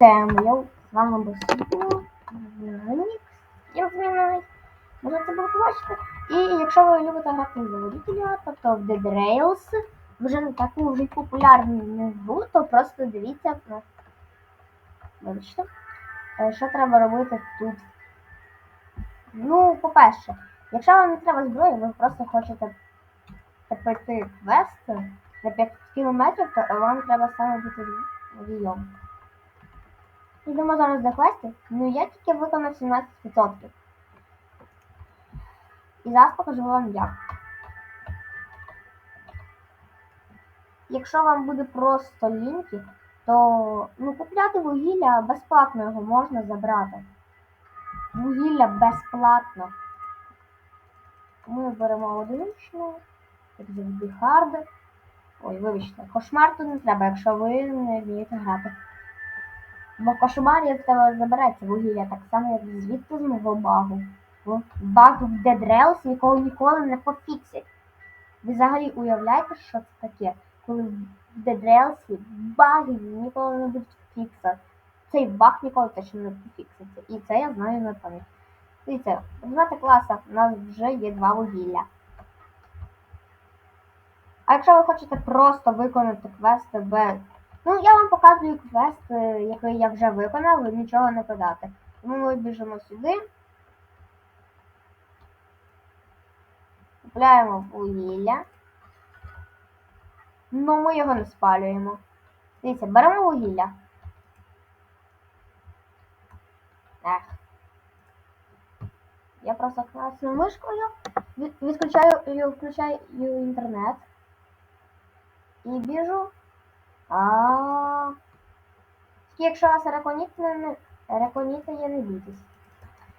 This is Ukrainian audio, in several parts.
Всем, я з вами Нікс, як змінений. Може це було побачити. І якщо ви любите грати за водителя, тобто в Dead Rails, вже не таку вже популярну гру, то просто дивіться на Вибачте, що треба робити тут. Ну, по-перше, якщо вам не треба зброї, ви просто хочете пройти квест на 5 кілометрів, то вам треба саме бути водієм. Йдемо зараз до. Ну я тільки виконав 17%. І зараз покажу вам як. Якщо вам буде просто лінки, то ну, купляти вугілля безплатно його можна забрати. Вугілля безплатно. Ми беремо одиничну, як завжди хард. Ой, вибачте, кошмар тут не треба, якщо ви не вмієте грати. Бо в кошмарі в тебе забереться вугілля так само, як звідти з мого багу. Баг в Dead Rails нікого ніколи не пофіксять. Ви взагалі уявляєте, що це таке? Коли в Dead Rails баги ніколи не будуть фіксати. Цей баг ніколи точно не пофікситься. І це я знаю на пам'ять. Дивіться, знати класа у нас вже є два вугілля. А якщо ви хочете просто виконати квести без Ну, я вам показую квест, е, який я вже виконав, ви нічого не подати. Тому ми біжимо сюди. Купляємо вугілля. Ну, ми його не спалюємо. Дивіться, беремо вугілля. Ех. Я просто класною мишкою від- відключаю включаю інтернет. І біжу. А. Тільки якщо вас реконіт не реконіта є, не бійтесь.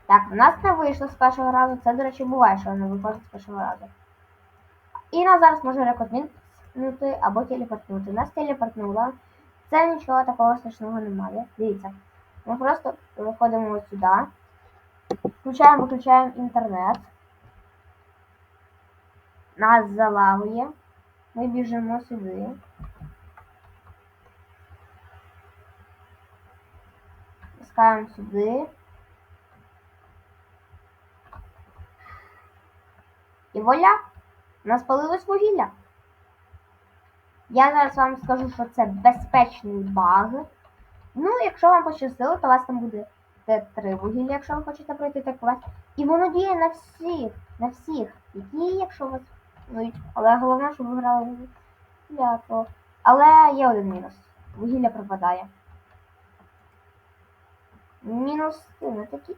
Так, в нас не вийшло з першого разу. Це, до речі, буває, що не виходить з першого разу. І нас зараз може рекотнути або телепортнути. Нас телепортнуло. Це нічого такого страшного немає. Дивіться. Ми просто виходимо ось сюди. Включаємо, виключаємо інтернет. Нас залагує. Ми біжимо сюди. Пускаємо сюди. І воля! У нас палилось вугілля. Я зараз вам скажу, що це безпечний баг. Ну, якщо вам пощастило, то у вас там буде Т3 вугілля, якщо ви хочете пройти так квест. І воно діє на всіх, на всіх. Які, якщо вас. Ну, але головне, щоб ви грали вугілля. Але є один мінус. Вугілля пропадає. Мінус не такі.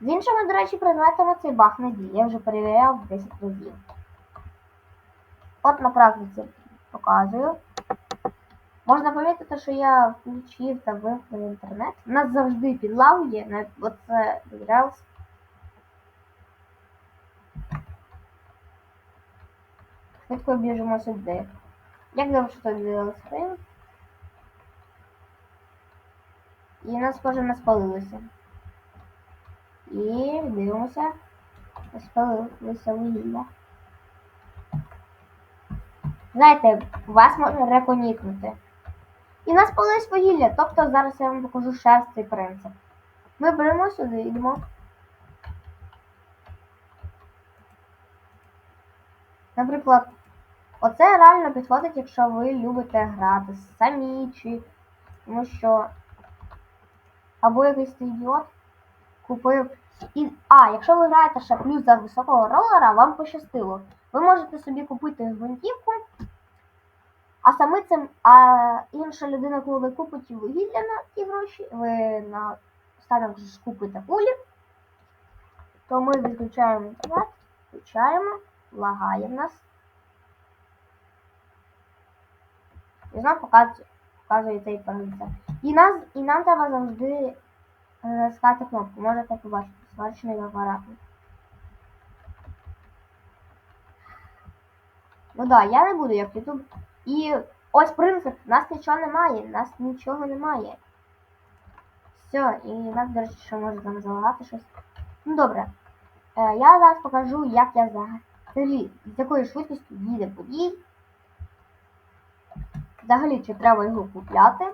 З іншими, до речі, предметами цей баг не діє. Я вже перевіряв 10 разів. От на практиці показую. Можна помітити, що я включив та вимкнув інтернет. У нас завжди підлагує на оце Rails. Швидко біжимо сюди. Як що тут Rails І нас схоже не спалилося. І дивимося. Спалилося вугілля. Знаєте, вас можна реконікнути. І нас спалилось вугілля. Тобто зараз я вам покажу цей принцип. Ми беремо сюди, йдемо. Наприклад, оце реально підходить, якщо ви любите грати самі чи тому що або якийсь ідіот купив. І... А, якщо ви граєте ще плюс за високого ролера, вам пощастило. Ви можете собі купити гвинтівку, а саме цим, а інша людина, коли купить вугілля на ті гроші, ви на останок ж купите кулі, то ми відключаємо інтернет, включаємо, лагає в нас. І знову показує, показує цей принцип. І, нас, і нам треба завжди натискати кнопку. Можете побачити сварочний апарат. Ну да, я не буду як YouTube. І ось принцип, нас нічого немає, нас нічого немає. Все, і нас, до речі, що може там залагати щось. Ну добре. Е, я зараз покажу, як я взагалі, з якою швидкістю їде подій. Взагалі, чи треба його купляти.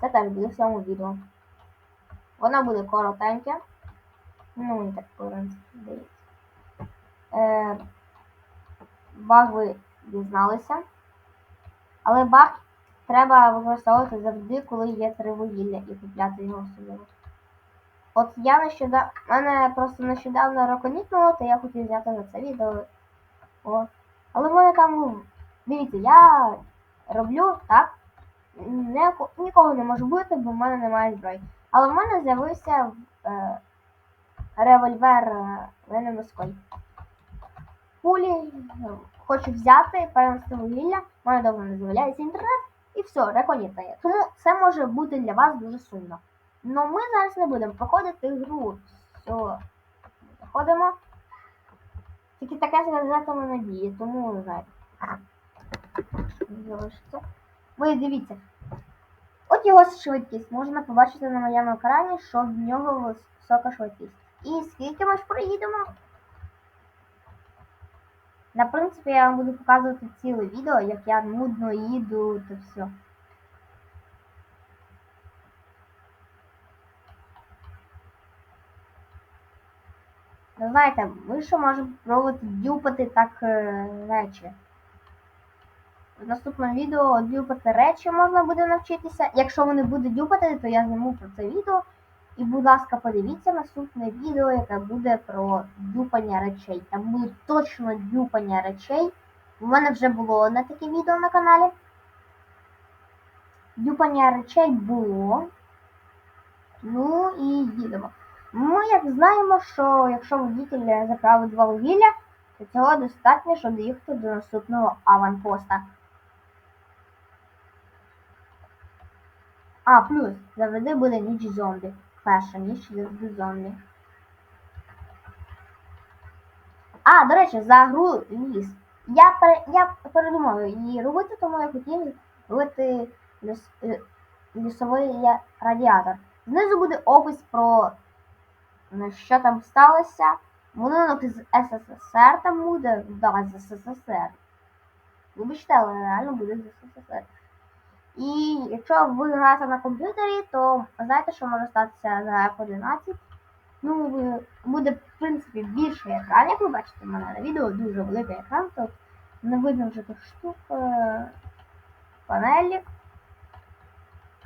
Це теж буде в цьому відео. Воно буде коротеньке. Ну, мені так в принципі. Е, баг ви дізналися. Але баг треба використовувати завжди, коли є три вугілля і купляти його собі. От я нещодавно. мене просто нещодавно раконітнуло, то я хотів взяти за це відео. О. Але в мене там. ну, Дивіться, я роблю так. Нікого не можу бити, бо в мене немає зброї. Але в мене з'явився е, револьвер е, Ленемоской. Пулі е, хочу взяти, перенести вугілля, в мене довго не з'являється інтернет, і все, реконітна є. Тому це може бути для вас дуже сумно. Но ми зараз не будемо проходити гру. Все, заходимо. Тільки таке газетами надії, тому не знаю. Залишиться. Ви дивіться. От його швидкість. Можна побачити на моєму екрані, що в нього висока швидкість. І скільки ми ж проїдемо? На принципі, я вам буду показувати ціле відео, як я нудно їду та все. Ну, знаєте, ми ще можемо пробувати дюпати так е, речі. В наступному відео дюпати речі можна буде навчитися. Якщо вони будуть дюпати, то я зніму про це відео. І, будь ласка, подивіться наступне відео, яке буде про дюпання речей. Там буде точно дюпання речей. У мене вже було одне таке відео на каналі. Дюпання речей було. Ну і їдемо. Ми як знаємо, що якщо водитель заправить два вугілля, то цього достатньо, щоб доїхати до наступного аванпоста. А, плюс, завжди буде ніч зомбі. Перша ніч завжди зомбі. А, до речі, за гру ліс. Я, пере, я передумав її робити, тому я хотів робити ліс, е, лісовий радіатор. Знизу буде опис про ну, що там сталося. Будинок з СССР там буде, да, з СССР. Вибачте, але реально буде з СССР. І якщо ви граєте на комп'ютері, то знаєте, що може статися за F11. Ну, буде, в принципі, більший екран, як ви бачите в мене на відео, дуже великий екран, тут не видно вже тих штук, панелі.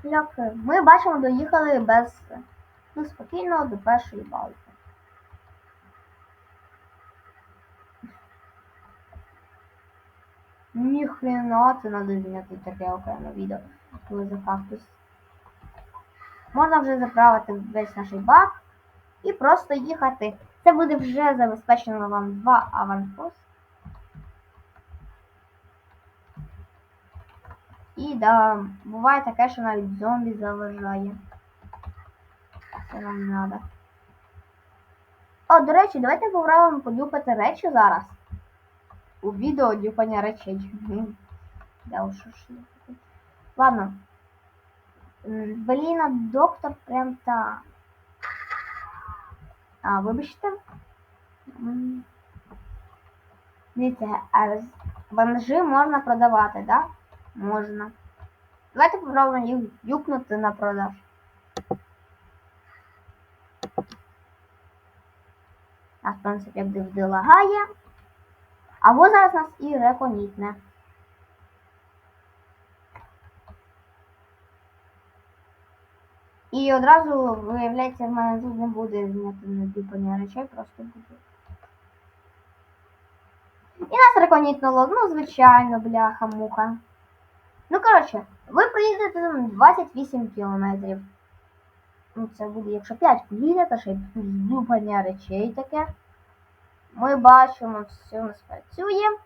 Кляки. Ми бачимо, доїхали без ну, спокійно до першої балки. Ніхрена, це треба зняти таке окреме відео, коли за кактус. Можна вже заправити весь наш бак і просто їхати. Це буде вже забезпечено вам два аванпост. І да, буває таке, що навіть зомбі заважає. Це нам треба. О, до речі, давайте попробуємо подюпати речі зараз. У відео дюпання речей. Да уж уж. Ладно. М, Блін, а доктор прям та. А, вибачте. А банджі можна продавати, да? Можна. Давайте попробуємо їх дюпнути на продаж. Нас, в принципі, як завжди лагає. Або зараз нас і реконітне. І одразу, виявляється, в мене тут не буде зняти надюпання речей, просто буде. І нас реконітнуло, ну, звичайно, бляха-муха. Ну, коротше, ви проїдете там 28 кілометрів. Ну, це буде, якщо 5 поїдете, ще й дюпання речей таке. Ми бачимо, все у нас працює.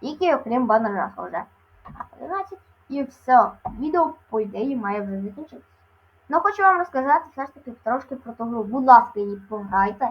Тільки окрім банера вже. 11. І все. Відео, по ідеї, має вже закінчитися. Ну, хочу вам розказати все ж таки трошки про ту гру. Будь ласка, її пограйте.